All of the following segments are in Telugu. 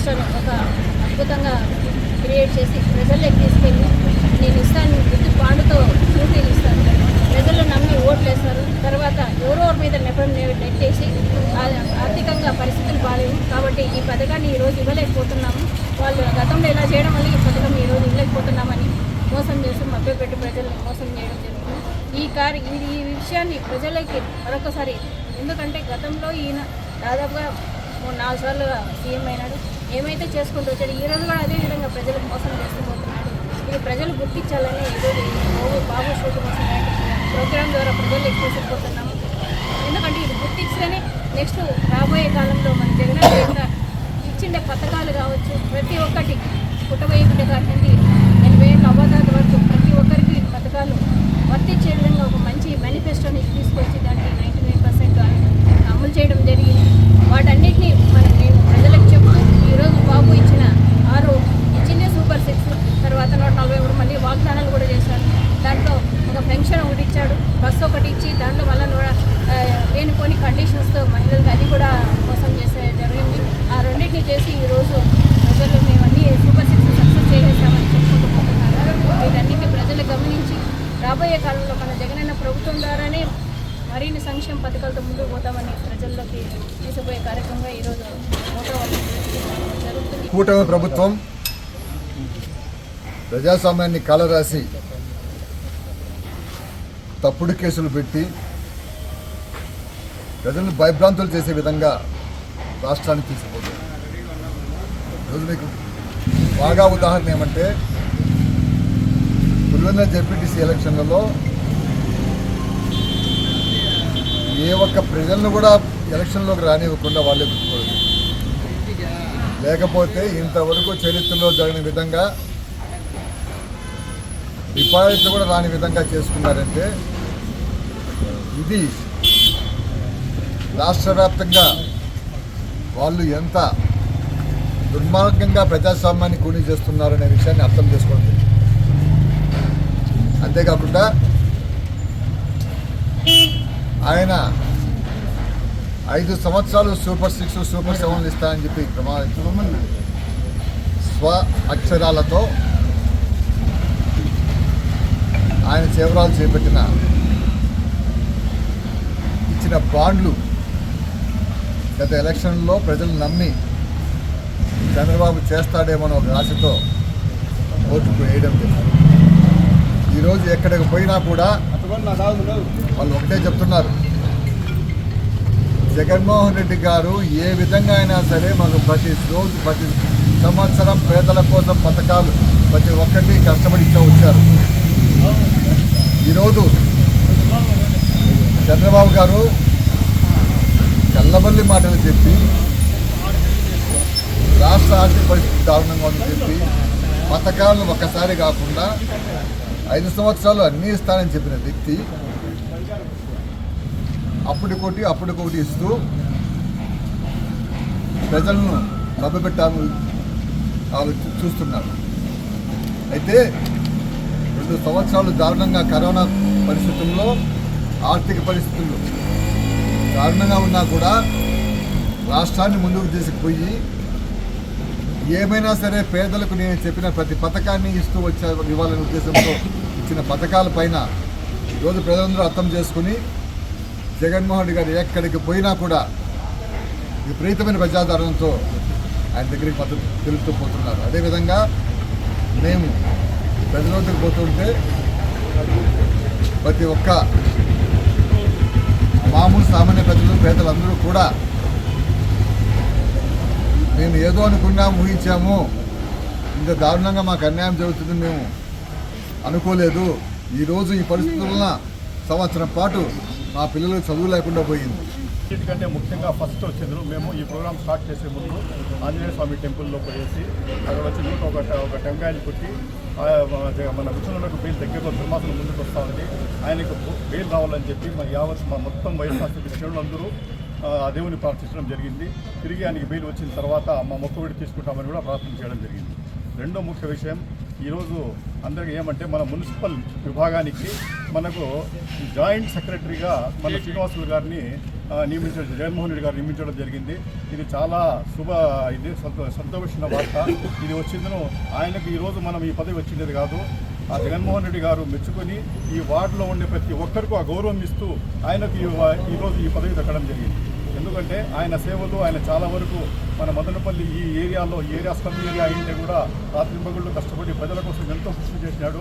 అప్పుడు ఒక అద్భుతంగా క్రియేట్ చేసి ప్రజల్లోకి తీసుకెళ్ళి నేను ఇస్తాను విద్యుత్ బాండ్తో షూరిటీలు ఇస్తాను. ప్రజలు నమ్మి ఓట్లేస్తారు తర్వాత ఎవరెవరి మీద నెపం నెట్టేసి ఆర్థికంగా పరిస్థితులు బాగాలేవు కాబట్టి ఈ పథకాన్ని ఈరోజు ఇవ్వలేకపోతున్నాము. వాళ్ళు గతంలో ఇలా చేయడం వల్ల ఈ పథకం ఈరోజు ఇవ్వలేకపోతున్నామని మోసం చేసి మభ్యపెట్టి ప్రజల్ని మోసం చేయడం జరుగుతుంది ఈ కార్య ఈ ఈ విషయాన్ని ప్రజలకి మరొకసారి ఎందుకంటే గతంలో ఈయన దాదాపుగా మూడు నాలుగు సార్లు సీఎం అయినాడు. ఏమైతే చేసుకుంటూ వచ్చాడు ఈ రోజు కూడా అదే విధంగా ప్రజలకు మోసం చేస్తూ పోతున్నాడు ఇది ప్రజలు గుర్తించాలని ఈరోజు బాబు బాబు షూట్ కోసం ప్రోగ్రామ్ ద్వారా ప్రజలు తీసుకుపోతున్నాము ఎందుకంటే ఇది గుర్తిస్తేనే నెక్స్ట్ రాబోయే కాలంలో మన జగన్ ఇచ్చిండే పథకాలు కావచ్చు ప్రతి ఒక్కటి పుట్టబోయే బిడ్డ కానివ్వండి ఎనభై ఏళ్ళ అబద్ధాల వరకు ప్రతి ఒక్కరికి పథకాలు వర్తించే విధంగా ఒక మంచి మేనిఫెస్టోని తీసుకొచ్చి దానికి నైంటీ నైన్ పర్సెంట్ అమలు చేయడం జరిగింది వాటన్నిటిని మనం నేను ప్రజలకు చెప్తూ ఈరోజు బాబు ఇచ్చిన ఆరు ఇచ్చిందే సూపర్ సిక్స్ తర్వాత నూట నలభై మూడు మళ్ళీ వాగ్దానాలు కూడా చేశారు దాంట్లో ఒక పెన్షన్ ఒకటి ఇచ్చాడు బస్సు ఒకటి ఇచ్చి దాంట్లో మళ్ళీ కూడా ఆ, లేనిపోని కండిషన్స్తో మహిళలకు అది కూడా మోసం చేసే జరిగింది ఆ రెండింటిని చేసి ఈరోజు ప్రజలు మేము అన్ని సూపర్ సిక్స్ సక్సెస్ చేసేసామని చెప్పుకుంటూ పోతున్నారు వీటన్నిటిని ప్రజలు గమనించి రాబోయే కాలంలో మన జగనన్న ప్రభుత్వం ద్వారానే మరిన్ని సంక్షేమ పథకాలతో ముందుకు పోతామని ప్రజల్లోకి తీసుకుపోయే కార్యక్రమంగా ఈరోజు మోటో జరుగుతుంది కూటమి ప్రభుత్వం ప్రజాస్వామ్యాన్ని కాలరాసి తప్పుడు కేసులు పెట్టి ప్రజలను భయభ్రాంతులు చేసే విధంగా రాష్ట్రాన్ని తీసుకుపోతుంది. ఈరోజు మీకు బాగా ఉదాహరణ ఏమంటే పులివెందుల జెడ్పీటీసీ ఎలక్షన్లలో ఏ ఒక్క ప్రజలను కూడా ఎలక్షన్లోకి రానివ్వకుండా వాళ్ళే లేకపోతే ఇంతవరకు చరిత్రలో జరిగిన విధంగా డిపాజిట్లు కూడా రాని విధంగా చేసుకున్నారంటే ఇది రాష్ట్ర వ్యాప్తంగా వాళ్ళు ఎంత దుర్మార్గంగా ప్రజాస్వామ్యాన్ని కూని చేస్తున్నారనే విషయాన్ని అర్థం చేసుకోండి అంతేకాకుండా ఆయన ఐదు సంవత్సరాలు సూపర్ సిక్స్ సూపర్ సెవెన్లు ఇస్తానని చెప్పి ప్రమాణించడం స్వ అక్షరాలతో ఆయన చేవరాలు చేపట్టిన ఇచ్చిన బాండ్లు గత ఎలక్షన్లో ప్రజలు నమ్మి చంద్రబాబు చేస్తాడేమో ఒక ఆశతో ఓటు వేయడం జరిగింది. ఈరోజు ఎక్కడికి పోయినా కూడా వాళ్ళు ఒకటే చెప్తున్నారు. జగన్మోహన్ రెడ్డి గారు ఏ విధంగా అయినా సరే మాకు ప్రతి రోజు ప్రతి సంవత్సరం పేదల కోసం పథకాలు ప్రతి ఒక్కటి కష్టపడి ఇస్తూ వచ్చారు. ఈరోజు చంద్రబాబు గారు కళ్ళబల్లి మాటలు చెప్పి రాష్ట్ర ఆర్థిక పరిస్థితి దారుణంగా ఉందని చెప్పి పథకాలను ఒక్కసారి కాకుండా ఐదు సంవత్సరాలు అన్నీ ఇస్తానని చెప్పిన వ్యక్తి అప్పటికొకటి అప్పటికొకటి ఇస్తూ ప్రజలను మభ్యపెట్టాలని ఆలోచి చూస్తున్నారు. అయితే రెండు సంవత్సరాలు దారుణంగా కరోనా పరిస్థితుల్లో ఆర్థిక పరిస్థితులు దారుణంగా ఉన్నా కూడా రాష్ట్రాన్ని ముందుకు తీసుకుపోయి ఏమైనా సరే పేదలకు నేను చెప్పిన ప్రతి పథకాన్ని ఇస్తూ వచ్చే ఇవ్వాలనే ఉద్దేశంతో ఇచ్చిన పథకాల పైన ఈరోజు ప్రజలందరూ అర్థం చేసుకుని జగన్మోహన్ రెడ్డి గారు ఎక్కడికి పోయినా కూడా విపరీతమైన ప్రజాదరణతో ఆయన దగ్గరికి మద్దతు తెలుపుతూ పోతున్నారు. అదేవిధంగా మేము ప్రజలోకి పోతుంటే ప్రతి ఒక్క మామూలు సామాన్య ప్రజలు పేదలందరూ కూడా మేము ఏదో అనుకున్నాము ఊహించాము. ఇంత దారుణంగా మాకు అన్యాయం జరుగుతుంది మేము అనుకోలేదు. ఈరోజు ఈ పరిస్థితుల సంవత్సరం పాటు మా పిల్లలకు చదువు లేకుండా పోయింది. అన్నిటికంటే ముఖ్యంగా ఫస్ట్ వచ్చిందరు మేము ఈ ప్రోగ్రామ్ స్టార్ట్ చేసే ముందు ఆంజనేయ స్వామి టెంపుల్లో పోయేసి అక్కడ వచ్చి నూట ఒక ఒక టెంకాయలు కొట్టి మన- మన విష్ణులకు బెయిల్ దగ్గరలో ధర్మాసనం ముందుకు వస్తా ఉంది. ఆయనకు బెయిల్ రావాలని చెప్పి మా యావత్ మా మొత్తం వైఎస్ఆర్సీపీ శ్రేణులందరూ ఆ ఆ దేవుని ప్రార్థించడం జరిగింది. తిరిగి ఆయనకి బెయిల్ వచ్చిన తర్వాత మా మొక్కుబడి తీసుకుంటామని కూడా ప్రార్థన చేయడం జరిగింది. రెండో ముఖ్య విషయం ఈరోజు అందరికీ ఏమంటే మన మున్సిపల్ విభాగానికి మనకు జాయింట్ సెక్రటరీగా మన శ్రీనివాసులు గారిని నియమించడం జగన్మోహన్ రెడ్డి గారు నియమించడం జరిగింది. ఇది చాలా శుభ ఇది సంతో సంతోషమైన వార్త. ఇది వచ్చిందను ఆయనకు ఈరోజు మనం ఈ పదవి వచ్చింది కాదు. ఆ జగన్మోహన్ రెడ్డి గారు మెచ్చుకొని ఈ వార్డులో ఉండే ప్రతి ఒక్కరికి ఆ గౌరవం ఇస్తూ ఆయనకు ఈ ఈరోజు ఈ పదవి దక్కడం జరిగింది. ఎందుకంటే ఆయన సేవలు ఆయన చాలా వరకు మన మదనపల్లి ఈ ఏరియాలో ఈ ఏరియా స్లమ్ ఏరియా అయింటే కూడా రాత్రింబగుళ్ళు కష్టపడి ప్రజల కోసం ఎంతో కృషి చేసినాడు.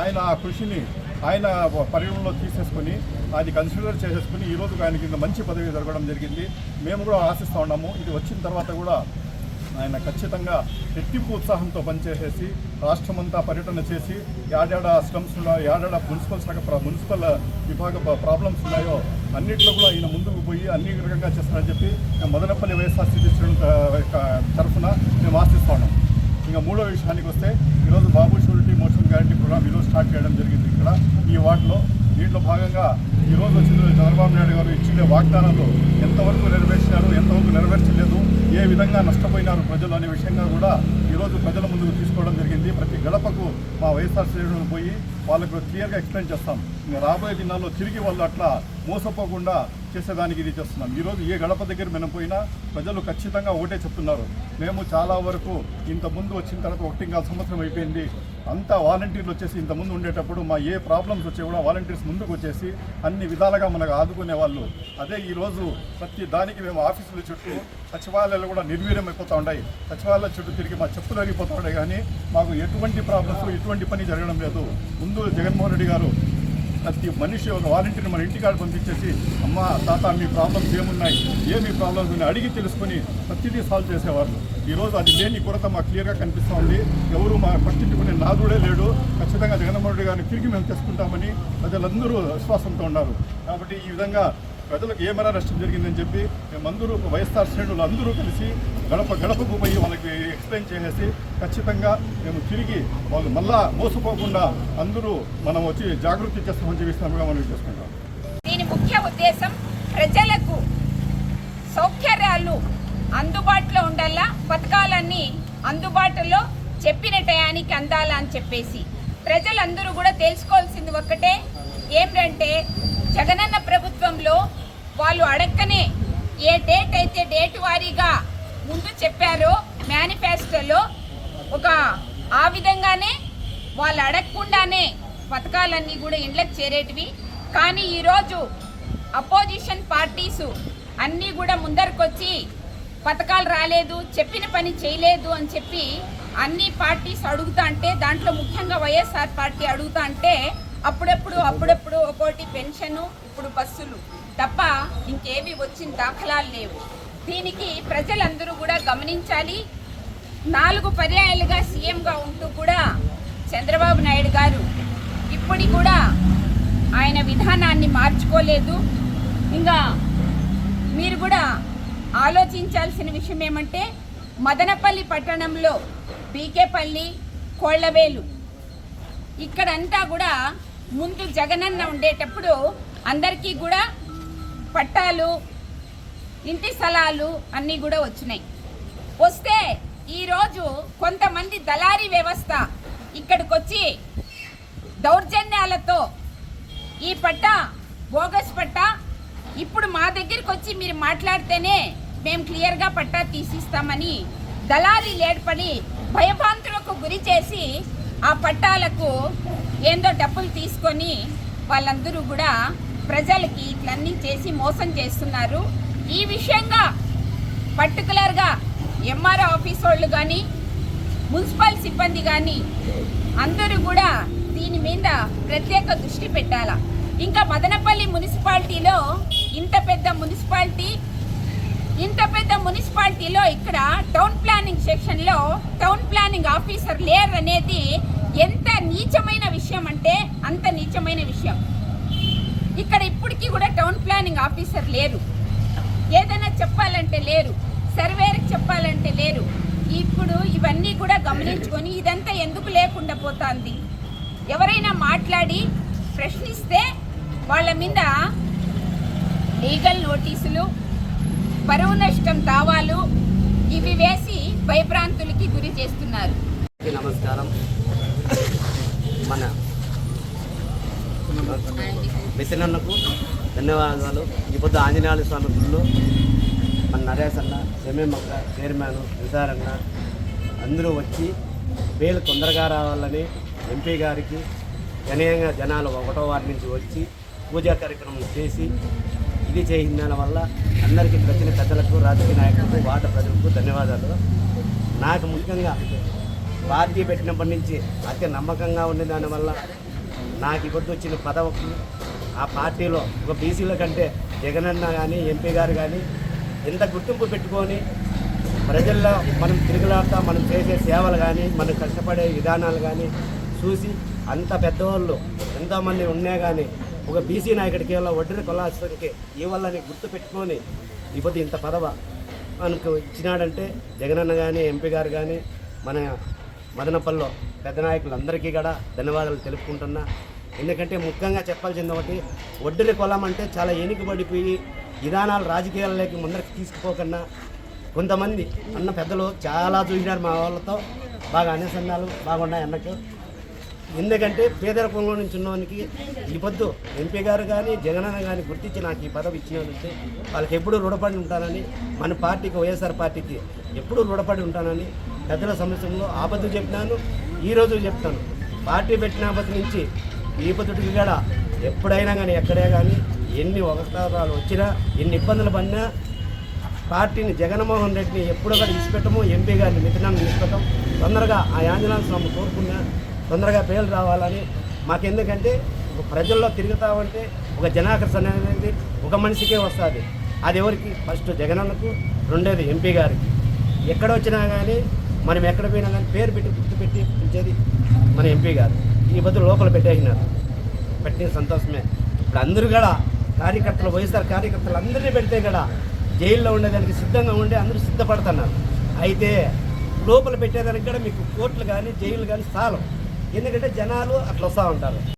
ఆయన ఆ కృషిని ఆయన పరిగణలో తీసేసుకొని అది కన్సిడర్ చేసేసుకుని ఈరోజు ఆయనకి మంచి పదవి జరగడం జరిగింది. మేము కూడా ఆశిస్తూ ఉన్నాము. ఇది వచ్చిన తర్వాత కూడా ఆయన ఖచ్చితంగా రెట్టింపు ఉత్సాహంతో పనిచేసేసి రాష్ట్రమంతా పర్యటన చేసి యాడాడ స్టమ్స్ ఉన్నాయో యాడాడ మున్సిపల్ శాఖ మున్సిపల్ విభాగ ప్రాబ్లమ్స్ ఉన్నాయో అన్నింటిలో కూడా ఈయన ముందుకు పోయి అన్ని రకంగా చేస్తారని చెప్పి మదనపల్లి వైఎస్ఆర్సీపీ తరఫున మేము ఆశిస్తా ఉన్నాం. ఇంకా మూడో విషయానికి వస్తే ఈరోజు బాబు షూరిటీ మోషన్ గ్యారంటీ ప్రోగ్రామ్ ఈరోజు స్టార్ట్ చేయడం జరిగింది ఇక్కడ. ఈ వార్డులో దీంట్లో భాగంగా ఈరోజు వచ్చిన చంద్రబాబు నాయుడు గారు ఇచ్చిన వాగ్దానాలు ఎంతవరకు నెరవేర్చినారు ఎంతవరకు నెరవేర్చలేదు ఏ విధంగా నష్టపోయినారు ప్రజలు అనే విషయంగా కూడా ఈరోజు ప్రజల ముందుకు తీసుకోవడం జరిగింది. ప్రతి గడపకు మా వైఎస్ఆర్ శ్రేణులు పోయి వాళ్ళకు క్లియర్గా ఎక్స్ప్లెయిన్ చేస్తాం. ఇంకా రాబోయే దినాల్లో తిరిగి వాళ్ళు అట్లా మోసపోకుండా చేసేదానికి ఇది చేస్తున్నాం. ఈరోజు ఏ గడప దగ్గర మనం పోయినా ప్రజలు ఖచ్చితంగా ఒకటే చెప్తున్నారు. మేము చాలా వరకు ఇంత ముందు వచ్చిన తర్వాత ఒకటి ఇంకా సంవత్సరం అయిపోయింది. అంతా వాలంటీర్లు వచ్చేసి ఇంత ముందు ఉండేటప్పుడు మా ఏ ప్రాబ్లమ్స్ వచ్చే కూడా వాలంటీర్స్ ముందుకు వచ్చేసి అన్ని విధాలుగా మనకు ఆదుకునే వాళ్ళు. అదే ఈరోజు ప్రతి దానికి మేము ఆఫీసుల చుట్టూ సచివాలయాలు కూడా నిర్వీర్యం అయిపోతూ ఉన్నాయి. సచివాలయాల చుట్టూ తిరిగి మా చెప్పులు అరిగిపోతూ ఉన్నాయి కానీ మాకు ఎటువంటి ప్రాబ్లమ్స్ ఎటువంటి పని జరగడం లేదు. ముందు జగన్మోహన్ రెడ్డి గారు ప్రతి మనిషి ఒక వాలంటీర్ మన ఇంటికాడ పంపించేసి అమ్మ తాత మీ ప్రాబ్లమ్స్ ఏమున్నాయి? ఏమి ప్రాబ్లమ్స్ అని అడిగి తెలుసుకొని ప్రతిదీ సాల్వ్ చేసేవాళ్ళు ఈరోజు అది లేని కొరత మాకు క్లియర్గా కనిపిస్తూ ఉంది ఎవరు మా పట్టించుకునే నాదుడే లేడు. ఖచ్చితంగా జగన్మోహన్ రెడ్డి గారిని తిరిగి మేము తెచ్చుకుంటామని ప్రజలందరూ విశ్వాసంతో ఉన్నారు. కాబట్టి ఈ విధంగా ప్రజలకు ఏమైనా నష్టం జరిగిందని చెప్పి మేమందరూ వైఎస్ఆర్ శ్రేణులు అందరూ కలిసి గడప గడపకు పోయి వాళ్ళకి ఎక్స్ప్లెయిన్ చేసేసి ఖచ్చితంగా మేము తిరిగి వాళ్ళు మళ్ళా మోసపోకుండా అందరూ మనం వచ్చి జాగృతి చేస్తామని చెప్పి మనం చేసుకుంటాం. దీని ముఖ్య ఉద్దేశం ప్రజలకు సౌకర్యాలు అందుబాటులో ఉండాలా? పథకాలన్నీ అందుబాటులో చెప్పిన టయానికి అందాలా అని చెప్పేసి ప్రజలందరూ కూడా తెలుసుకోవాల్సింది ఒక్కటే ఏమిటంటే జగనన్న ప్రభుత్వంలో వాళ్ళు అడక్కనే ఏ డేట్ అయితే డేట్ వారీగా ముందు చెప్పారో మేనిఫెస్టోలో ఒక ఆ విధంగానే వాళ్ళు అడగకుండానే పథకాలన్నీ కూడా ఇండ్లకు చేరేటివి. కానీ ఈరోజు అపోజిషన్ పార్టీసు అన్నీ కూడా ముందరకొచ్చి పథకాలు రాలేదు చెప్పిన పని చేయలేదు అని చెప్పి అన్ని పార్టీస్ అడుగుతా అంటే దాంట్లో ముఖ్యంగా వైఎస్ఆర్ పార్టీ అడుగుతా అంటే అప్పుడప్పుడు అప్పుడప్పుడు ఒక్కోటి పెన్షను ఇప్పుడు బస్సులు. తప్ప ఇంకేవి వచ్చిన దాఖలాలు లేవు. దీనికి ప్రజలందరూ కూడా గమనించాలి. నాలుగు పర్యాయాలుగా సీఎంగా ఉంటూ కూడా చంద్రబాబు నాయుడు గారు ఇప్పటి కూడా ఆయన విధానాన్ని మార్చుకోలేదు. ఇంకా మీరు కూడా ఆలోచించాల్సిన విషయం ఏమంటే మదనపల్లి పట్టణంలో బీకేపల్లి కోళ్ళవేలు ఇక్కడంతా కూడా ముందు జగనన్న ఉండేటప్పుడు అందరికీ కూడా పట్టాలు ఇంటి స్థలాలు అన్నీ కూడా వచ్చినాయి. వస్తే ఈరోజు కొంతమంది దళారీ వ్యవస్థ ఇక్కడికి వచ్చి దౌర్జన్యాలతో ఈ పట్ట బోగస్ పట్ట ఇప్పుడు మా దగ్గరికి వచ్చి మీరు మాట్లాడితేనే మేము క్లియర్గా పట్టా తీసిస్తామని దళారీ ఏర్పడి భయభాంతులకు గురి చేసి ఆ పట్టాలకు ఏందో డబ్బులు తీసుకొని వాళ్ళందరూ కూడా ప్రజలకి ఇట్లన్నీ చేసి మోసం చేస్తున్నారు. ఈ విషయంగా పర్టికులర్గా ఎంఆర్ఓ ఆఫీస్ వాళ్ళు కానీ మున్సిపల్ సిబ్బంది కానీ అందరూ కూడా దీని మీద ప్రత్యేక దృష్టి పెట్టాల? ఇంకా మదనపల్లి మున్సిపాలిటీలో ఇంత పెద్ద మున్సిపాలిటీ ఇంత పెద్ద మున్సిపాలిటీలో ఇక్కడ టౌన్ ప్లానింగ్ సెక్షన్లో టౌన్ రిటర్నింగ్ ఆఫీసర్ లేరు అనేది ఎంత నీచమైన విషయం అంటే అంత నీచమైన విషయం. ఇక్కడ ఇప్పటికీ కూడా టౌన్ ప్లానింగ్ ఆఫీసర్ లేరు. ఏదైనా చెప్పాలంటే లేరు. సర్వేకి చెప్పాలంటే లేరు. ఇప్పుడు ఇవన్నీ కూడా గమనించుకొని ఇదంతా ఎందుకు లేకుండా పోతుంది? ఎవరైనా మాట్లాడి ప్రశ్నిస్తే వాళ్ళ మీద లీగల్ నోటీసులు పరువు నష్టం దావాలు ఇవి వేసి భయభ్రాంతులకి గురి చేస్తున్నారు. నమస్కారం. మన మిత్రులకు ధన్యవాదాలు. ఈ పొద్దు ఆంజనేయ స్వామి గుళ్ళు మన నరేష్ అన్న చైర్మన్ విశారన్న అందరూ వచ్చి వేలు తొందరగా రావాలని ఎంపీ గారికి గణనీయంగా జనాలు ఒకటో వారి నుంచి వచ్చి పూజా కార్యక్రమం చేసి ఇది చేసిన దాని వల్ల అందరికీ ఇక్కడ పెద్దలకు రాజకీయ నాయకులకు వార్డ ప్రజలకు ధన్యవాదాలు. నాకు ముఖ్యంగా పార్టీ పెట్టినప్పటి నుంచి అతి నమ్మకంగా ఉండే దానివల్ల నాకు ఇప్పుడు వచ్చిన పదవికి ఆ పార్టీలో ఒక బీసీల కంటే జగనన్న కానీ ఎంపీ గారు కానీ ఎంత గుర్తింపు పెట్టుకొని ప్రజల్లో మనం తిరుగులాడుతా మనం చేసే సేవలు కానీ మనం కష్టపడే విధానాలు కానీ చూసి అంత పెద్దవాళ్ళు ఎంతోమంది ఉన్నా కానీ ఒక బీసీ నాయకుడికి వల్ల ఒడ్డరి కొలాసరికి ఈ వల్లని గుర్తు పెట్టుకొని ఇప్పుడు ఇంత పదవ మనకు ఇచ్చినాడంటే జగనన్న కానీ ఎంపీ గారు కానీ మన మదనపల్లిలో పెద్ద నాయకులందరికీ కూడా ధన్యవాదాలు తెలుపుకుంటున్నా. ఎందుకంటే ముఖ్యంగా చెప్పాల్సింది ఒకటి ఒడ్డుని కొలం అంటే చాలా ఎనుకబడిపోయి విధానాలు రాజకీయాలలోకి ముందరికి తీసుకుపోకుండా కొంతమంది అన్న పెద్దలు చాలా చూసినారు మా వాళ్ళతో. బాగా అనుసంధాలు బాగున్నాయి అన్నకు ఎందుకంటే పేదరికంలో నుంచి ఉన్నవానికి ఈ పొద్దు ఎంపీ గారు కానీ జగనన్న కానీ గుర్తించి నాకు ఈ పదవి ఇచ్చినందుకే వాళ్ళకి ఎప్పుడూ రుణపడి ఉంటానని మన పార్టీకి వైఎస్ఆర్ పార్టీకి ఎప్పుడూ రుణపడి ఉంటానని పెద్దల సమస్యలో ఆపత్తు చెప్పినాను ఈరోజు చెప్తాను. పార్టీ పెట్టిన ఆపత్తి నుంచి ఈ పొద్దుటికి కూడా ఎప్పుడైనా కానీ ఎక్కడే కానీ ఎన్ని అవసరాలు వచ్చినా ఎన్ని ఇబ్బందులు పడినా పార్టీని జగన్మోహన్ రెడ్డిని ఎప్పుడు కూడా ఇచ్చిపెట్టము ఎంపీ గారిని మిథునాన్ని ఇచ్చిపెట్టం తొందరగా ఆ ఆంజనేయ స్వామి కోరుకున్నా తొందరగా పేర్లు రావాలని మాకెందుకంటే ఒక ప్రజల్లో తిరుగుతామంటే ఒక జనాకర్షణ అనేది ఒక మనిషికే వస్తుంది. అది ఎవరికి? ఫస్ట్ జగనన్నకు రెండోది ఎంపీ గారికి. ఎక్కడ వచ్చినా కానీ మనం ఎక్కడ పోయినా కానీ పేరు పెట్టి గుర్తు పెట్టి పిలిచేది మన ఎంపీ గారు. ఈ బదులు లోపల పెట్టేసినారు. పెట్టిన సంతోషమే. ఇప్పుడు అందరూ కూడా కార్యకర్తలు వైఎస్ఆర్ కార్యకర్తలు అందరినీ పెడితే కూడా జైల్లో ఉండేదానికి సిద్ధంగా ఉండి అందరూ సిద్ధపడుతున్నారు. అయితే లోపల పెట్టేదానికి కూడా మీకు కోర్టులు కానీ జైలు కానీ చాలు ఎందుకంటే జనాలు అట్లా వస్తూ ఉంటారు.